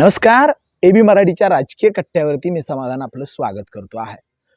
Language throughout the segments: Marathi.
नमस्कार. ए बी मराठीच्या राजकीय कट्ट्यावरती मी समाधान आपलं स्वागत करतो आहे.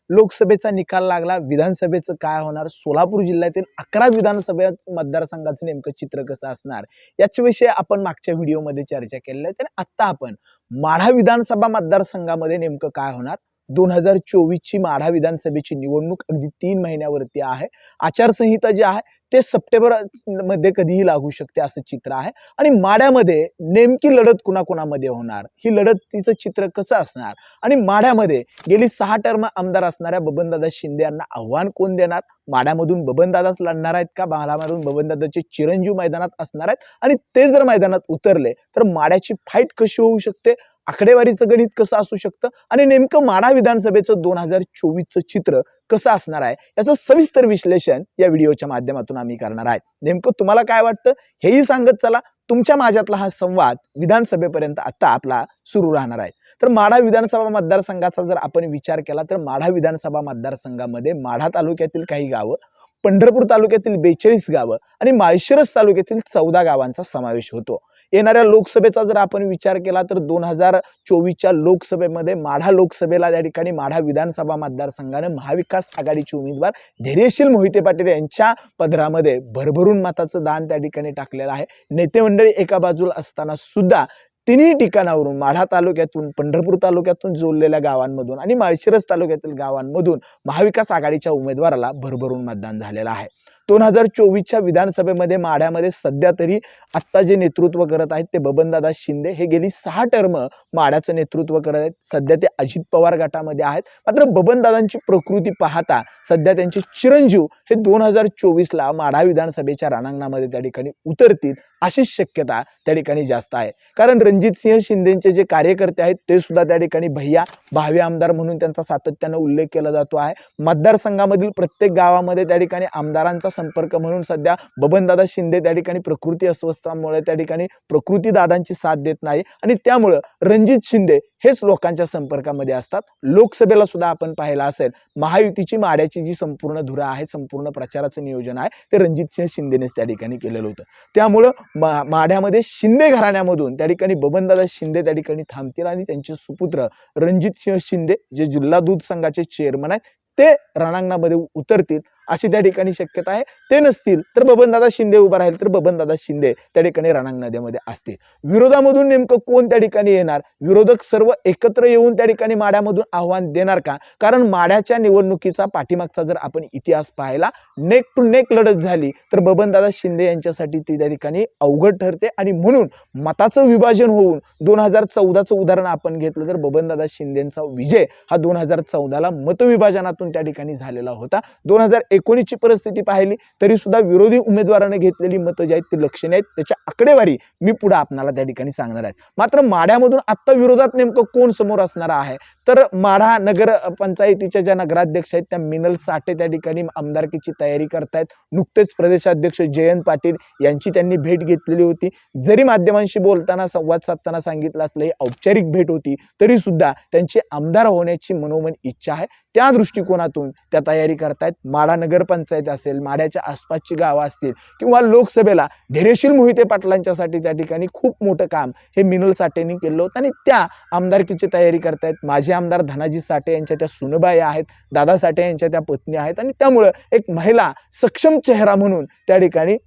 लोकसभेचा निकाल लागला विधानसभेचं काय होणार? सोलापूर जिल्ह्यातील अकरा विधानसभा मतदारसंघाचं नेमकं चित्र कसं असणार? याच्याविषयी आपण मागच्या व्हिडिओमध्ये चर्चा केलेली आहे. तर आत्ता आपण माढा विधानसभा मतदारसंघामध्ये नेमकं काय होणार? दोन हजार चोवीसची माढा विधानसभेची निवडणूक अगदी तीन महिन्यावरती आहे. आचारसंहिता जी आहे ते सप्टेंबरमध्ये कधीही लागू शकते असं चित्र आहे. आणि माढ्यामध्ये नेमकी लढत कुणाकुणामध्ये होणार? ही लढत तिचं चित्र कसं असणार? आणि माढ्यामध्ये गेली सहा टर्म आमदार असणाऱ्या बबनदादा शिंदे यांना आव्हान कोण देणार? माढ्यामधून बबनदादाच लढणार आहेत का? माढ्यामधून बबनदादाचे चिरंजीव मैदानात असणार आहेत? आणि ते जर मैदानात उतरले तर माड्याची फाईट कशी होऊ शकते? आकडेवारीचं गणित कसं असू शकतं? आणि नेमकं माढा विधानसभेचं दोन हजार चोवीसचं चित्र कसं असणार आहे? याचं सविस्तर विश्लेषण या व्हिडिओच्या माध्यमातून आम्ही करणार आहे. नेमकं तुम्हाला काय वाटतं? हेही सांगत चला. तुमच्या माझ्यातला हा संवाद विधानसभेपर्यंत आता आपला सुरू राहणार आहे. तर माढा विधानसभा मतदारसंघाचा जर आपण विचार केला तर माढा विधानसभा मतदारसंघामध्ये माढा तालुक्यातील काही गावं पंढरपूर तालुक्यातील बेचाळीस गावं आणि माळशिरस तालुक्यातील चौदा गावांचा समावेश होतो. येणाऱ्या लोकसभेचा जर आपण विचार केला तर दोन हजार चोवीसच्या लोकसभेमध्ये माढा लोकसभेला त्या ठिकाणी माढा विधानसभा मतदारसंघानं महाविकास आघाडीचे उमेदवार धैर्यशील मोहिते पाटील यांच्या पदरामध्ये भरभरून मताचं दान त्या ठिकाणी टाकलेलं आहे. नेते मंडळी एका बाजूला असताना सुद्धा तिन्ही ठिकाणावरून माढा तालुक्यातून पंढरपूर तालुक्यातून जोडलेल्या गावांमधून आणि माळशिरस तालुक्यातील गावांमधून महाविकास आघाडीच्या उमेदवाराला भरभरून मतदान झालेलं आहे. दोन हजार चोवीसच्या विधानसभेमध्ये माढ्यामध्ये सध्या तरी आत्ता जे नेतृत्व करत आहेत ते बबनदादा शिंदे हे गेली सहा टर्म माढ्याचं नेतृत्व करत आहेत. सध्या ते अजित पवार गटामध्ये आहेत. मात्र बबनदादांची प्रकृती पाहता सध्या त्यांचे चिरंजीव हे दोन हजार चोवीसला माढा विधानसभेच्या रानांगणामध्ये त्या ठिकाणी उतरतील. अशीच शक्यता त्या ठिकाणी जास्त आहे. कारण रणजितसिंह शिंदेचे जे कार्यकर्ते आहेत ते सुद्धा त्या ठिकाणी भैया भावे आमदार म्हणून त्यांचा सातत्यानं उल्लेख केला जातो आहे. मतदारसंघामधील प्रत्येक गावामध्ये त्या ठिकाणी आमदारांचा संपर्क म्हणून सध्या बबनदादा शिंदे त्या ठिकाणी प्रकृती अस्वस्थामुळे त्या ठिकाणी प्रकृती दादांची साथ देत नाही. आणि त्यामुळं रणजित शिंदे हेच लोकांच्या संपर्कामध्ये असतात. लोकसभेला सुद्धा आपण पाहिला असेल महायुतीची माड्याची जी संपूर्ण धुरा आहे संपूर्ण प्रचाराचं नियोजन आहे ते रणजितसिंह शिंदेनेच त्या ठिकाणी केलेलं होतं. त्यामुळं मा माढ्यामध्ये शिंदे घराण्यामधून त्या ठिकाणी बबनदादा शिंदे त्या ठिकाणी थांबतील आणि त्यांचे सुपुत्र रणजितसिंह शिंदे जे जिल्हा दूध संघाचे चेअरमन आहेत ते रणांगणामध्ये उतरतील. अशी त्या ठिकाणी शक्यता आहे. ते नसतील तर बबनदादा शिंदे उभा राहील तर बबनदादा शिंदे त्या ठिकाणी रणांगणामध्ये असतील. विरोधामधून नेमकं कोण त्या ठिकाणी येणार? विरोधक सर्व एकत्र येऊन त्या ठिकाणी माड्यामधून आव्हान देणार का? कारण माड्याच्या निवडणुकीचा पाठीमागचा जर आपण इतिहास पाहिला नेक टू नेक लढत झाली तर बबनदादा शिंदे यांच्यासाठी ती त्या ठिकाणी अवघड ठरते आणि म्हणून मताचं विभाजन होऊन दोन हजार चौदाचं उदाहरण आपण घेतलं तर बबनदादा शिंदेचा विजय हा दोन हजार चौदाला मतविभाजनातून त्या ठिकाणी झालेला होता. दोन हजार एकोणीसची परिस्थिती पाहिली तरी सुद्धा विरोधी उमेदवाराने घेतलेली मतं जी आहेत ती लक्षणीय आहेत. त्याच्या आकडेवारी मी पुढे आपणाला त्या ठिकाणी सांगणार आहे. मात्र माढ्यामधून आत्ता विरोधात नेमकं कोण समोर असणार आहे? तर माढा नगर पंचायतीच्या ज्या नगराध्यक्ष आहेत त्या मिनल साठे त्या ठिकाणी आमदारकीची तयारी करतायत. नुकतेच प्रदेशाध्यक्ष जयंत पाटील यांची त्यांनी भेट घेतलेली होती. जरी माध्यमांशी बोलताना संवाद साधताना सांगितलं असलं ही औपचारिक भेट होती तरी सुद्धा त्यांची आमदार होण्याची मनोमन इच्छा आहे. त्या दृष्टिकोनातून त्या तयारी करतायत. माढा नगरपंचायत असेल माड्याच्या आसपासची गावं असतील किंवा लोकसभेला धैर्यशील मोहिते पाटलांच्यासाठी त्या ठिकाणी खूप मोठं काम हे मिनल साठेंनी केलं होतं. आणि त्या आमदारकीची तयारी करतायत. माझे आमदार धनाजी साठे यांच्या त्या सुनबाई आहेत दादा साठे यांच्या त्या पत्नी आहेत. आणि त्यामुळं एक महिला सक्षम चेहरा म्हणून त्या ठिकाणी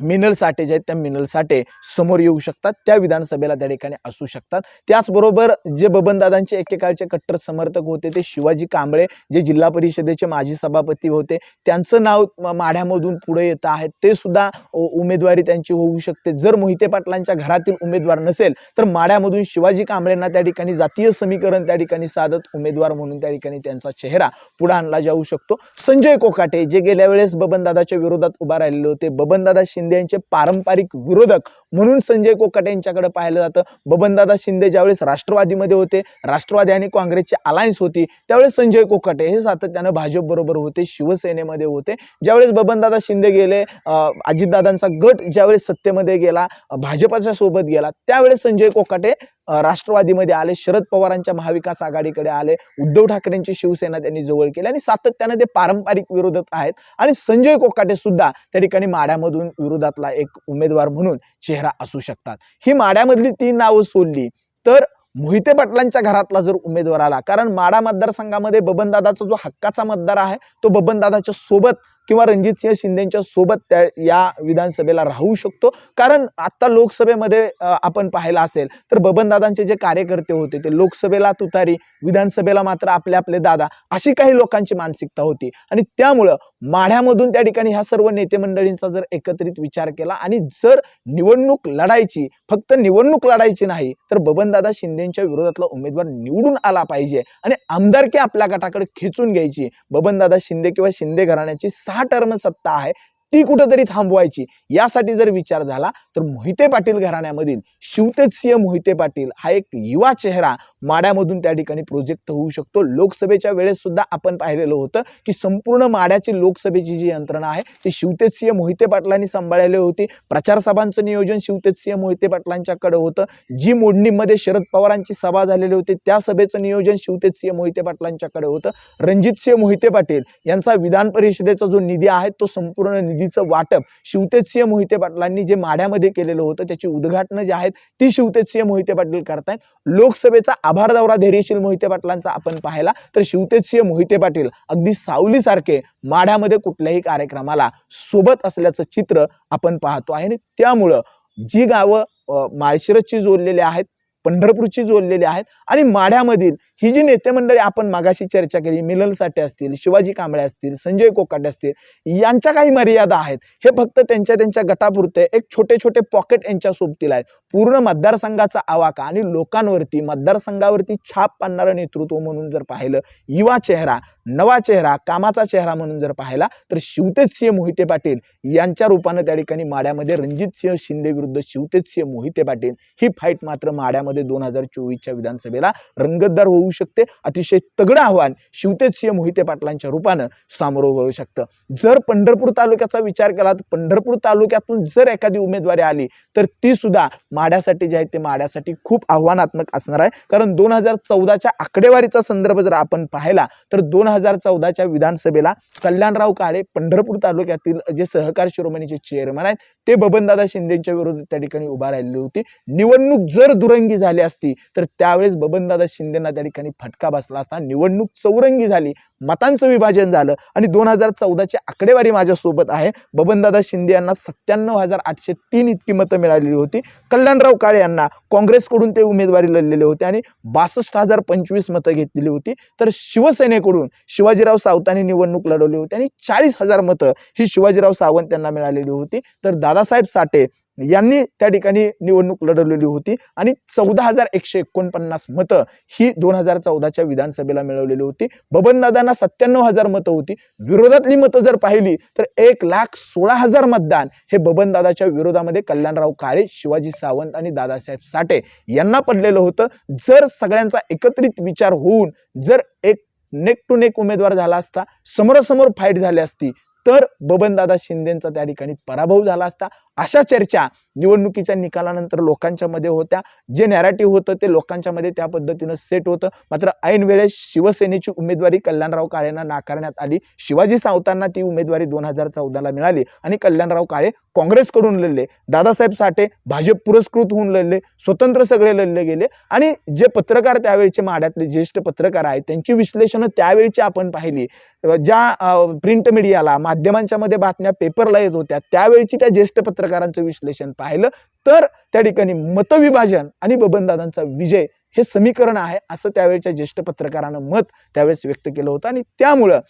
मिनल साठे जे आहेत त्या मिनल साठे समोर येऊ शकतात. त्या विधानसभेला त्या ठिकाणी असू शकतात. त्याचबरोबर जे बबनदादांचे एकेकाळचे कट्टर समर्थक होते ते शिवाजी कांबळे जे जिल्हा परिषदेचे माजी सभापती होते त्यांचं नाव म- माढ्यामधून पुढे येत आहे. ते सुद्धा उमेदवारी त्यांची होऊ शकते. जर मोहिते पाटलांच्या घरातील उमेदवार नसेल तर माढ्यामधून शिवाजी कांबळेंना त्या ठिकाणी जातीय समीकरण त्या ठिकाणी साधत उमेदवार म्हणून त्या ठिकाणी त्यांचा चेहरा पुढे आणला जाऊ शकतो. संजय कोकाटे जे गेल्या वेळेस बबनदादाच्या विरोधात उभा राहिलेले होते बबनदादा शिंदे यांचे पारंपरिक विरोधक म्हणून संजय कोकाटे यांच्याकडे पाहिलं जातं. बबनदादा शिंदे ज्यावेळेस राष्ट्रवादीमध्ये होते राष्ट्रवादी आणि काँग्रेसची अलायन्स होती त्यावेळेस संजय कोकाटे हे सातत्यानं भाजपबरोबर होते शिवसेनेमध्ये होते. ज्यावेळेस बबनदादा शिंदे गेले अजितदादांचा गट ज्यावेळेस सत्तेमध्ये गेला भाजपाच्या सोबत गेला त्यावेळेस संजय कोकाटे राष्ट्रवादीमध्ये आले शरद पवारांच्या महाविकास आघाडीकडे आले उद्धव ठाकरेंची शिवसेना त्यांनी जवळ केली आणि सातत्यानं ते पारंपरिक विरोधक आहेत आणि संजय कोकाटे सुद्धा त्या ठिकाणी माड्यामधून विरोधातला एक उमेदवार म्हणून चेहरा असू शकतात. ही माड्यामधली तीन नावं सोडली तर मोहिते पाटलांच्या घरातला जर उमेदवार आला कारण माडा मतदारसंघामध्ये बबनदादाचा जो हक्काचा मतदार आहे तो बबनदादाच्या सोबत किंवा रणजितसिंह शिंदेच्या सोबत त्या या विधानसभेला राहू शकतो. कारण आत्ता लोकसभेमध्ये आपण पाहायला असेल तर बबनदादांचे जे कार्यकर्ते होते ते लोकसभेला तुतारी विधानसभेला मात्र आपले आपले दादा अशी काही लोकांची मानसिकता होती. आणि त्यामुळं माढ्यामधून त्या ठिकाणी ह्या सर्व नेते मंडळींचा जर एकत्रित विचार केला आणि जर निवडणूक लढायची फक्त निवडणूक लढायची नाही तर बबनदादा शिंदेच्या विरोधातला उमेदवार निवडून आला पाहिजे आणि आमदारकी आपल्या गटाकडे खेचून घ्यायची. बबनदादा शिंदे किंवा शिंदे घराण्याची सहा टर्म सत्ता आहे. ती कुठंतरी थांबवायची. यासाठी जर विचार झाला तर मोहिते पाटील घराण्यामधील शिवतेजसिंह मोहिते पाटील हा एक युवा चेहरा माड्यामधून त्या ठिकाणी प्रोजेक्ट होऊ शकतो. लोकसभेच्या वेळेस सुद्धा आपण पाहिलेलं होतं की संपूर्ण माड्याची लोकसभेची जी यंत्रणा आहे ती शिवतेजसिंह मोहिते पाटलांनी सांभाळलेली होती. प्रचार सभांचं नियोजन शिवतेजसिंह मोहिते पाटलांच्याकडे होतं. जी मोडणीमध्ये शरद पवारांची सभा झालेली होती त्या सभेचं नियोजन शिवतेजसिंह मोहिते पाटलांच्याकडे होतं. रणजितसिंह मोहिते पाटील यांचा विधान परिषदेचा जो निधी आहे तो संपूर्ण निधी निधीचं वाटप शिवतेजसिंह मोहिते पाटलांनी जे माढ्यामध्ये केलेलं होतं त्याची उद्घाटनं जी आहेत ती शिवतेजसिंह मोहिते पाटील करतायत. लोकसभेचा आभार दौरा धैर्यशील मोहिते पाटलांचा आपण पाहिला तर शिवतेजसिंह मोहिते पाटील अगदी सावलीसारखे माढ्यामध्ये कुठल्याही कार्यक्रमाला सोबत असल्याचं चित्र आपण पाहतो आहे. आणि त्यामुळं जी गावं माळशिरसची जोडलेली आहेत पंढरपूरची जोडलेली आहेत आणि माढ्यामधील ही जी नेते मंडळी आपण मागाशी चर्चा केली मिलन साठे असतील शिवाजी कांबळे असतील संजय कोकाटे असतील यांच्या काही मर्यादा आहेत. हे फक्त त्यांच्या त्यांच्या गटापुरते एक छोटे छोटे पॉकेट यांच्या सोबतील आहेत. पूर्ण मतदारसंघाचा आवाका आणि लोकांवरती मतदारसंघावरती छाप पाडणारं नेतृत्व म्हणून जर पाहिलं युवा चेहरा नवा चेहरा कामाचा चेहरा म्हणून जर पाहिला तर शिवतेजसिंह मोहिते पाटील यांच्या रूपानं त्या ठिकाणी माड्यामध्ये रणजितसिंह शिंदे विरुद्ध शिवतेजसिंह मोहिते पाटील ही फाईट मात्र माड्यामध्ये दोन हजार चोवीसच्या विधानसभेला रंगतदार होऊ शकते. अतिशय तगडं आव्हान शिवतेजसिंह मोहिते पाटलांच्या रूपानं सामोरं होऊ शकतं. जर पंढरपूर तालुक्याचा विचार केला तर पंढरपूर तालुक्यातून जर एखादी उमेदवारी आली तर ती सुद्धा माड्यासाठी जे आहे ते माड्यासाठी खूप आव्हानात्मक असणार आहे. कारण दोन हजार चौदाच्या आकडेवारीचा संदर्भ जर आपण पाहिला तर दोन हजार चौदाच्या विधानसभेला कल्याणराव काळे पंढरपूर तालुक्यातील जे सहकार शिरोमणीचे चेअरमन आहेत ते बबनदादा शिंदेच्या विरोधात त्या ठिकाणी उभा राहिलेली होती. निवडणूक जर दुरंगी झाली असती तर त्यावेळेस बबनदादा शिंदेना त्या ठिकाणी फटका बसला असता. निवडणूक चौरंगी झाली. मतांचं विभाजन झालं. आणि दोन हजार चौदाची आकडेवारी माझ्यासोबत आहे. बबनदादा शिंदे यांना सत्त्याण्णव हजार आठशे तीन इतकी मतं मिळालेली होती. कल्याणराव काळे यांना काँग्रेसकडून ते उमेदवारी लढलेले होते आणि बासष्ट हजार पंचवीस मतं घेतलेली होती. तर शिवसेनेकडून शिवाजीराव सावंतांनी निवडणूक लढवली होती आणि चाळीस हजार मतं ही शिवाजीराव सावंत यांना मिळालेली होती. तर दादासाहेब साठे यांनी त्या ठिकाणी निवडणूक लढवलेली होती. आणि चौदा हजार एकशे एकोणपन्नास मतं ही दोन हजार चौदाच्या विधानसभेला मिळवलेली होती. बबनदादांना सत्त्याण्णव हजार मतं होती. विरोधातली मतं जर पाहिली तर एक लाख सोळा हजार मतदान हे बबनदादाच्या विरोधामध्ये कल्याणराव काळे शिवाजी सावंत आणि दादासाहेब साठे यांना पडलेलं होतं. जर सगळ्यांचा एकत्रित विचार होऊन जर एक नेक टू नेक उमेदवार झाला असता समोरासमोर फाईट झाली असती तर बबनदादा शिंदेचा त्या ठिकाणी पराभव झाला असता. अशा चर्चा निवडणुकीच्या निकालानंतर लोकांच्या मध्ये होत्या. जे नॅरेटिव्ह होतं ते लोकांच्या मध्ये त्या पद्धतीनं सेट होतं. मात्र ऐन वेळेस शिवसेनेची उमेदवारी कल्याणराव काळेंना नाकारण्यात आली. शिवाजी सावतांना ती उमेदवारी दोन हजार चौदाला मिळाली आणि कल्याणराव काळे काँग्रेसकडून लढले. दादासाहेब साठे भाजप पुरस्कृत होऊन लढले. स्वतंत्र सगळे लढले गेले. आणि जे पत्रकार त्यावेळचे माड्यातले ज्येष्ठ पत्रकार आहेत त्यांची विश्लेषणं त्यावेळची आपण पाहिली. ज्या प्रिंट मीडियाला माध्यमांच्या मध्ये बातम्या पेपरला येत होत्या त्यावेळीची त्या ज्येष्ठ पत्रकारांचं विश्लेषण पाहिलं तर त्या ठिकाणी मतविभाजन आणि बबनदादांचा विजय हे समीकरण आहे असं त्यावेळच्या ज्येष्ठ पत्रकारानं मत त्यावेळेस व्यक्त केलं होतं. आणि त्यामुळं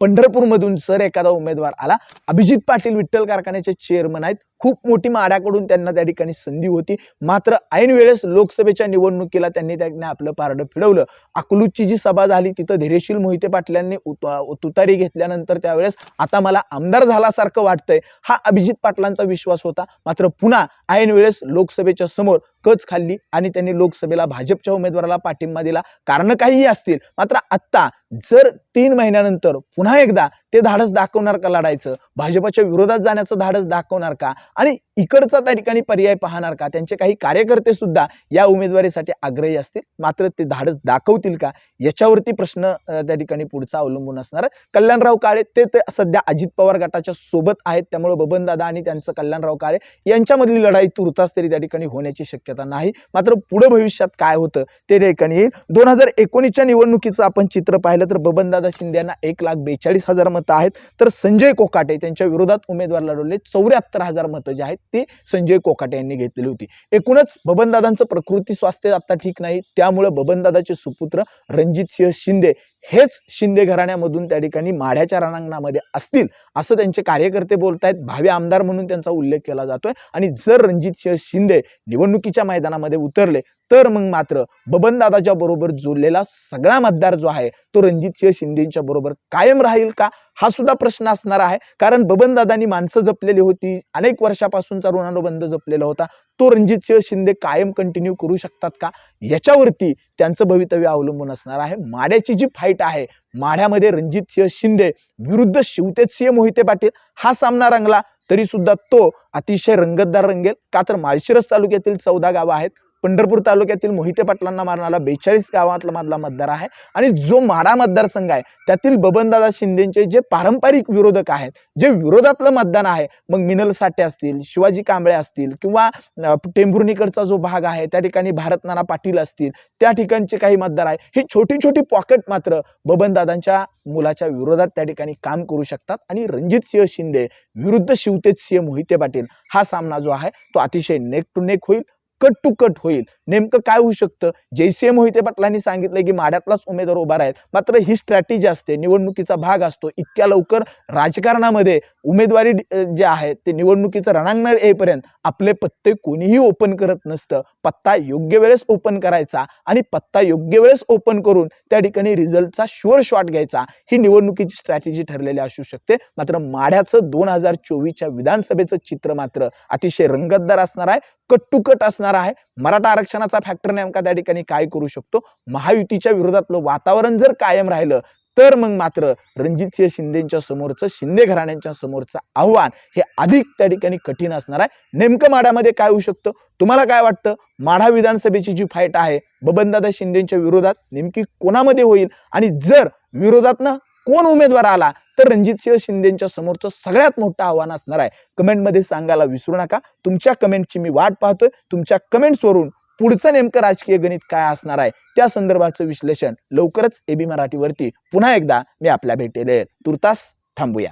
पंढरपूरमधून जर एखादा उमेदवार आला अभिजित पाटील विठ्ठल कारखान्याचे चेअरमन आहेत खूप मोठी माड्याकडून त्यांना त्या ठिकाणी संधी होती. मात्र ऐन वेळेस लोकसभेच्या निवडणुकीला त्यांनी त्यांनी आपलं पारडं फिरवलं. अकलूजची जी सभा झाली तिथं धीरेशील मोहिते पाटलांनी तुतारी घेतल्यानंतर त्यावेळेस आता मला आमदार झाल्यासारखं वाटतंय हा अभिजित पाटलांचा विश्वास होता. मात्र पुन्हा ऐन वेळेस लोकसभेच्या समोर कच खाल्ली आणि त्यांनी लोकसभेला भाजपच्या उमेदवाराला पाठिंबा दिला. कारण काहीही असतील मात्र आत्ता जर तीन महिन्यानंतर पुन्हा एकदा ते धाडस दाखवणार का लढायचं? भाजपच्या विरोधात जाण्याचं धाडस दाखवणार का? आणि इकडचा त्या ठिकाणी पर्याय पाहणार का? त्यांचे काही कार्यकर्ते सुद्धा या उमेदवारीसाठी आग्रही असतील. मात्र ते धाडस दाखवतील का? याच्यावरती प्रश्न त्या ठिकाणी पुढचा अवलंबून असणार. कल्याणराव काळे ते ते सध्या अजित पवार गटाच्या सोबत आहेत. त्यामुळे बबनदादा आणि त्यांचं कल्याणराव काळे यांच्यामधली लढाई तुर्तास तरी त्या ठिकाणी होण्याची शक्यता नाही. मात्र पुढे भविष्यात काय होतं ते त्या ठिकाणी येईल. दोन हजार एकोणीसच्या निवडणुकीचं आपण चित्र पाहिलं तर बबनदादा शिंदे यांना एक लाख बेचाळीस हजार मतं आहेत. तर संजय कोकाटे त्यांच्या विरोधात उमेदवार लढवले चौऱ्याहत्तर हजार मतं. जे आहेत ती संजय कोकाटे यांनी घेतलेली होती. एकूणच बबनदादांचं प्रकृती स्वास्थ्य आता ठीक नाही. त्यामुळे बबनदादाचे सुपुत्र रणजित सिंह शिंदे हेच शिंदे घराण्यामधून त्या ठिकाणी माढ्याच्या रणांगणामध्ये असतील असं त्यांचे कार्यकर्ते बोलतायत. भावी आमदार म्हणून त्यांचा उल्लेख केला जातोय. आणि जर रणजित सिंह शिंदे निवडणुकीच्या मैदानामध्ये उतरले तर मग मात्र बबनदादाच्या बरोबर जोडलेला सगळा मतदार जो आहे तो रणजित सिंह शिंदेच्या बरोबर कायम राहील का? हा सुद्धा प्रश्न असणार आहे. कारण बबनदादांनी माणसं जपलेली होती. अनेक वर्षापासूनचा ऋणानुबंध जपलेला होता. तो रणजित सिंह शिंदे कायम कंटिन्यू करू शकतात का? याच्यावरती त्यांचं भवितव्य अवलंबून असणार आहे. माड्याची जी फाईट आहे माढ्यामध्ये रणजित सिंह शिंदे विरुद्ध शिवतेज सिंह मोहिते पाटील हा सामना रंगला. तरी सुद्धा तो अतिशय रंगतदार रंगेल. का तर माळशिरस तालुक्यातील चौदा गावं आहेत. पंढरपूर तालुक्यातील मोहिते पाटलांना मारणारा बेचाळीस गावातला मधला मतदार आहे. आणि जो माडा मतदारसंघ आहे त्यातील बबनदादा शिंदेचे जे पारंपरिक विरोधक आहेत जे विरोधातलं मतदान आहे मग मिनल साठे असतील शिवाजी कांबळे असतील किंवा अ, टेंभुर्णीकडचा जो भाग आहे त्या ठिकाणी भारत नाना पाटील असतील त्या ठिकाणचे काही मतदार आहे. ही छोटी छोटी पॉकेट मात्र बबनदादांच्या मुलाच्या विरोधात त्या ठिकाणी काम करू शकतात. आणि रणजित सिंह शिंदे विरुद्ध शिवतेज सिंह मोहिते पाटील हा सामना जो आहे तो अतिशय नेक टू नेक होईल. कट टू कट होईल. नेमकं काय होऊ शकतं? जयसिंह मोहिते पाटलांनी सांगितलं की माड्यातलाच उमेदवार उभा राहील. मात्र ही स्ट्रॅटेजी असते निवडणुकीचा भाग असतो. इतक्या लवकर राजकारणामध्ये उमेदवारी जे आहे ते निवडणुकीचं रणांगण येईपर्यंत आपले पत्ते कोणीही ओपन करत नसतं. पत्ता योग्य वेळेस ओपन करायचा आणि पत्ता योग्य वेळेस ओपन करून त्या ठिकाणी रिझल्टचा शुअर शॉट घ्यायचा. ही निवडणुकीची स्ट्रॅटेजी ठरलेली असू शकते. मात्र माढ्याचं दोन हजार चोवीसच्या विधानसभेचं चित्र मात्र अतिशय रंगतदार असणार आहे कट टू कट असणार आहे. मराठा आरक्षण आरक्षणाचा फॅक्टर नेमका त्या ठिकाणी काय करू शकतो? महायुतीच्या विरोधातलं वातावरण जर कायम राहिलं तर मग मात्र रणजितसिंह शिंदेच्या समोरचं शिंदे घराण्यांच्या समोरचं आव्हान हे अधिक त्या ठिकाणी कठीण असणार आहे. नेमकं माढ्यामध्ये काय होऊ शकतं? तुम्हाला काय वाटतं? माढा विधानसभेची जी फाईट आहे बबनदादा शिंदेच्या विरोधात नेमकी कोणामध्ये होईल? आणि जर विरोधातनं कोण उमेदवार आला तर रणजितसिंह शिंदेच्या समोरचं सगळ्यात मोठं आव्हान असणार आहे. कमेंटमध्ये सांगायला विसरू नका. तुमच्या कमेंटची मी वाट पाहतोय. तुमच्या कमेंट्सवरून पुढचं नेमकं राजकीय गणित काय असणार आहे? त्या संदर्भाचं विश्लेषण लवकरच एबी मराठीवरती पुन्हा एकदा मी आपल्या भेटेल तुर्तास थांबूया.